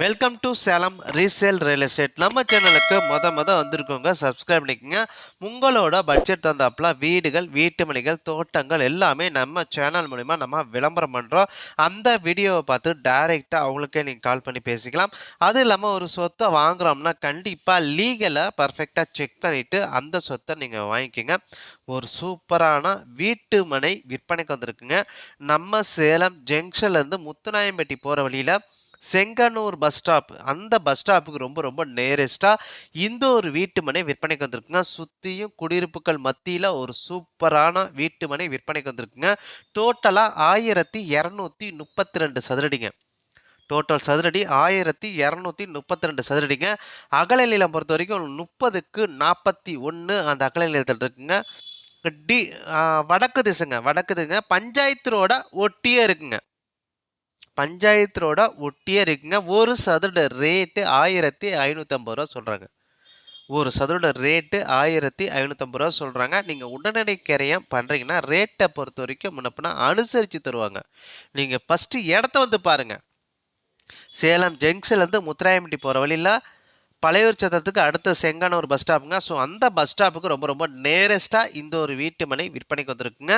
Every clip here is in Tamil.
Welcome to Salem resale real estate நம்ம சேனலுக்கு மொத மொத வந்திருக்கோங்க. சப்ஸ்கிரைப் பண்ணிக்கோங்க. உங்களோட பட்ஜெட் தந்தாப்புல வீடுகள் வீட்டு மணிகள் தோட்டங்கள் எல்லாமே நம்ம சேனல் மூலிமா நம்ம விளம்பரம் பண்ணுறோம் அந்த வீடியோவை பார்த்து டைரெக்டாக அவங்களுக்கே நீங்கள் கால் பண்ணி பேசிக்கலாம். அது இல்லாமல் ஒரு சொத்தை வாங்குறோம்னா கண்டிப்பாக லீகலை பர்ஃபெக்டாக செக் பண்ணிவிட்டு அந்த சொத்தை நீங்கள் வாங்கிக்கோங்க. ஒரு சூப்பரான வீட்டு மனை விற்பனைக்கு வந்திருக்குங்க. நம்ம சேலம் ஜங்ஷன்லேருந்து முத்துநாயம்பட்டி போகிற வழியில் செங்கனூர் பஸ் ஸ்டாப் அந்த பஸ் ஸ்டாப்புக்கு ரொம்ப ரொம்ப நேரஸ்ட்டாக இந்த ஒரு வீட்டு மனை விற்பனைக்கு வந்திருக்குங்க. சுற்றியும் குடியிருப்புகள் மத்தியில் ஒரு சூப்பரான வீட்டு மனை விற்பனைக்கு வந்திருக்குங்க. டோட்டலாக ஆயிரத்தி இரநூத்தி முப்பத்தி ரெண்டு சதுரடிங்க. டோட்டல் சதுரடி ஆயிரத்தி இரநூத்தி முப்பத்தி ரெண்டு சதுரடிங்க. அகல நிலம் பொறுத்த வரைக்கும் முப்பதுக்கு நாற்பத்தி ஒன்று அந்த அகல நிலத்தில் இருக்குங்க. டி வடக்கு திசைங்க வடக்கு திசைங்க. பஞ்சாயத்து ரோட ஒட்டியே இருக்குங்க. பஞ்சாயத்து ரோட ஒட்டியே இருக்குங்க ஒரு சதுரட ரேட்டு ஆயிரத்தி ஐநூற்றம்பது ரூபா சொல்கிறாங்க ஒரு சதுரோட ரேட்டு ஆயிரத்தி ஐநூற்றம்பது ரூபா சொல்கிறாங்க நீங்கள் உடனடி கிரையம் பண்ணுறீங்கன்னா ரேட்டை பொறுத்த வரைக்கும் முன்னப்பினா அனுசரித்து தருவாங்க. நீங்கள் ஃபஸ்ட்டு இடத்த வந்து பாருங்கள் சேலம் ஜங்ஷன்லேருந்து முத்துராயம்பட்டி போகிற வழியில் பழையூர் சத்திரத்துக்கு அடுத்த செங்கானூர் பஸ் ஸ்டாப்புங்க ஸோ அந்த பஸ் ஸ்டாப்புக்கு ரொம்ப ரொம்ப நேரஸ்ட்டாக இந்த ஒரு வீட்டு மனை விற்பனைக்கு வந்திருக்குங்க.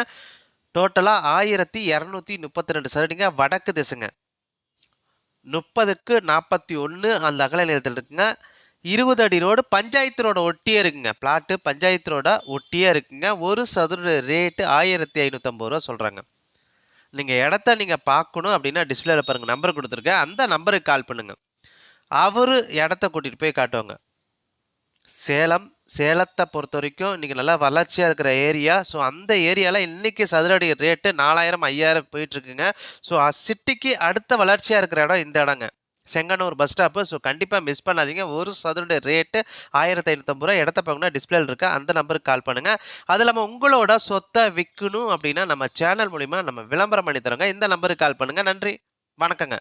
டோட்டலாக ஆயிரத்தி இரநூத்தி முப்பத்தி ரெண்டு சதுரடிங்க வடக்கு திசைங்க. முப்பதுக்கு நாற்பத்தி ஒன்று அந்த அகல நிலத்தில் இருக்குங்க. இருபது அடி ரோடு பஞ்சாயத்து ரோட ஒட்டியே இருக்குங்க. பிளாட்டு பஞ்சாயத்து ரோட ஒட்டியே இருக்குங்க. ஒரு சதுர ரேட்டு ஆயிரத்தி ஐநூற்றம்பது ரூபா சொல்கிறாங்க நீங்கள் இடத்த நீங்கள் பார்க்கணும் அப்படின்னா டிஸ்பிளேல பாருங்கள் நம்பர் கொடுத்துருக்கேன். அந்த நம்பருக்கு கால் பண்ணுங்கள் அவர் இடத்த கூட்டிகிட்டு போய் காட்டுவாங்க. சேலம் சேலத்தை பொறுத்த வரைக்கும் இன்றைக்கி நல்லா வளர்ச்சியாக இருக்கிற ஏரியா ஸோ அந்த ஏரியாவில் இன்றைக்கி சதுரடி ரேட்டு நாலாயிரம் ஐயாயிரம் போயிட்டுருக்குங்க. ஸோ சிட்டிக்கு அடுத்த வளர்ச்சியாக இருக்கிற இடம் இந்த இடங்க. செங்கனூர் பஸ் ஸ்டாப்பு ஸோ கண்டிப்பாக மிஸ் பண்ணாதீங்க. ஒரு சதுரடி ரேட்டு ஆயிரத்தி ஐநூற்றம்பது ரூபா இடத்த பார்க்கணும் டிஸ்பிளேல இருக்க அந்த நம்பருக்கு கால் பண்ணுங்கள் அது இல்லாமல் உங்களோட சொத்தை விற்கணும் அப்படின்னா நம்ம சேனல் மூலிமா நம்ம விளம்பரம் பண்ணி தரோங்க. இந்த நம்பருக்கு கால் பண்ணுங்கள் நன்றி. வணக்கங்க.